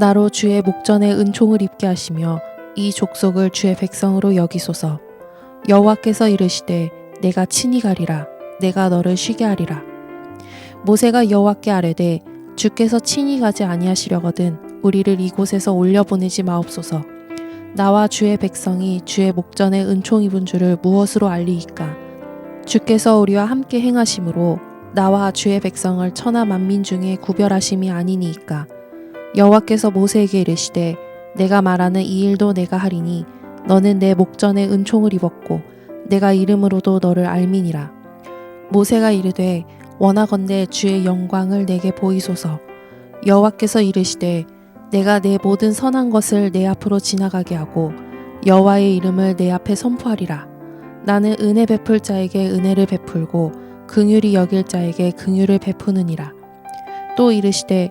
나로 주의 목전에 은총을 입게 하시며 이 족속을 주의 백성으로 여기소서. 여호와께서 이르시되 내가 친히 가리라. 내가 너를 쉬게 하리라. 모세가 여호와께 아뢰되 주께서 친히 가지 아니하시려거든 우리를 이곳에서 올려 보내지 마옵소서. 나와 주의 백성이 주의 목전에 은총 입은 줄을 무엇으로 알리이까? 주께서 우리와 함께 행하심으로 나와 주의 백성을 천하 만민 중에 구별하심이 아니니이까 여호와께서 모세에게 이르시되 내가 말하는 이 일도 내가 하리니 너는 내 목전에 은총을 입었고 내가 이름으로도 너를 알미니라. 모세가 이르되 원하건대 주의 영광을 내게 보이소서. 여호와께서 이르시되 내가 내 모든 선한 것을 내 앞으로 지나가게 하고 여호와의 이름을 내 앞에 선포하리라. 나는 은혜 베풀 자에게 은혜를 베풀고 긍휼히 여길 자에게 긍휼을 베푸느니라. 또 이르시되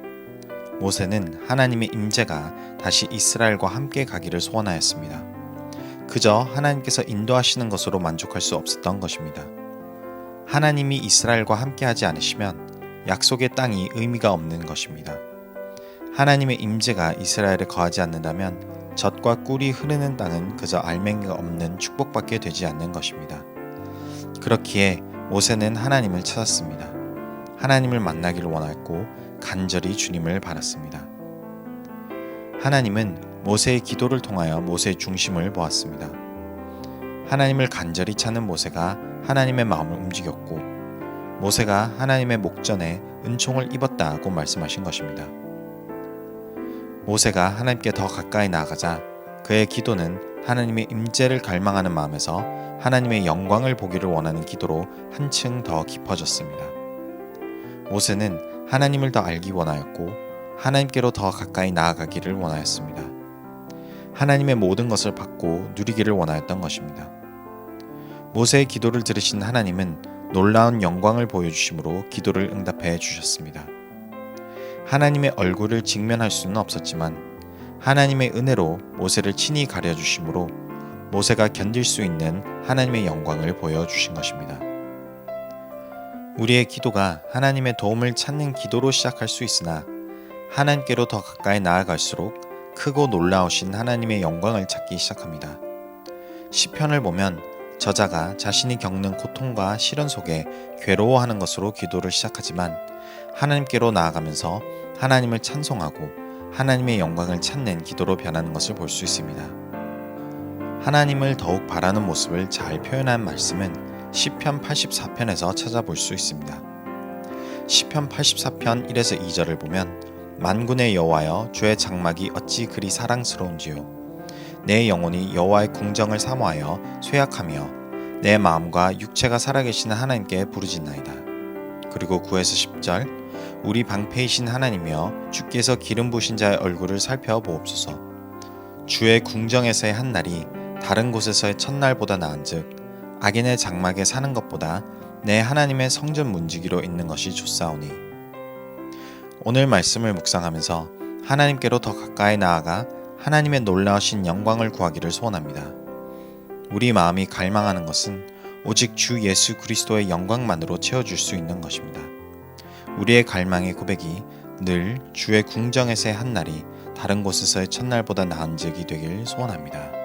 모세는 하나님의 임재가 다시 이스라엘과 함께 가기를 소원하였습니다. 그저 하나님께서 인도하시는 것으로 만족할 수 없었던 것입니다. 하나님이 이스라엘과 함께 하지 않으시면 약속의 땅이 의미가 없는 것입니다. 하나님의 임재가 이스라엘에 거하지 않는다면 젖과 꿀이 흐르는 땅은 그저 알맹이가 없는 축복밖에 되지 않는 것입니다. 그렇기에 모세는 하나님을 찾았습니다. 하나님을 만나기를 원했고 간절히 주님을 바랐습니다. 하나님은 모세의 기도를 통하여 모세의 중심을 보았습니다. 하나님을 간절히 찾는 모세가 하나님의 마음을 움직였고 모세가 하나님의 목전에 은총을 입었다고 말씀하신 것입니다. 모세가 하나님께 더 가까이 나아가자 그의 기도는 하나님의 임재를 갈망하는 마음에서 하나님의 영광을 보기를 원하는 기도로 한층 더 깊어졌습니다. 모세는 하나님을 더 알기 원하였고 하나님께로 더 가까이 나아가기를 원하였습니다. 하나님의 모든 것을 받고 누리기를 원하였던 것입니다. 모세의 기도를 들으신 하나님은 놀라운 영광을 보여주심으로 기도를 응답해 주셨습니다. 하나님의 얼굴을 직면할 수는 없었지만 하나님의 은혜로 모세를 친히 가려주심으로 모세가 견딜 수 있는 하나님의 영광을 보여주신 것입니다. 우리의 기도가 하나님의 도움을 찾는 기도로 시작할 수 있으나 하나님께로 더 가까이 나아갈수록 크고 놀라우신 하나님의 영광을 찾기 시작합니다. 시편을 보면 저자가 자신이 겪는 고통과 시련 속에 괴로워하는 것으로 기도를 시작하지만 하나님께로 나아가면서 하나님을 찬송하고 하나님의 영광을 찾는 기도로 변하는 것을 볼 수 있습니다. 하나님을 더욱 바라는 모습을 잘 표현한 말씀은 시편 84편에서 찾아볼 수 있습니다. 시편 84편 1에서 2절을 보면 만군의 여호와여 주의 장막이 어찌 그리 사랑스러운지요 내 영혼이 여호와의 궁정을 사모하여 쇠약하며 내 마음과 육체가 살아계시는 하나님께 부르짖나이다. 그리고 9에서 10절 우리 방패이신 하나님이여 주께서 기름 부신 자의 얼굴을 살펴보옵소서 주의 궁정에서의 한 날이 다른 곳에서의 첫날보다 나은즉 악인의 장막에 사는 것보다 내 하나님의 성전 문지기로 있는 것이 좋사오니 오늘 말씀을 묵상하면서 하나님께로 더 가까이 나아가 하나님의 놀라우신 영광을 구하기를 소원합니다. 우리 마음이 갈망하는 것은 오직 주 예수 그리스도의 영광만으로 채워줄 수 있는 것입니다. 우리의 갈망의 고백이 늘 주의 궁정에서의 한 날이 다른 곳에서의 첫날보다 나은 적이 되길 소원합니다.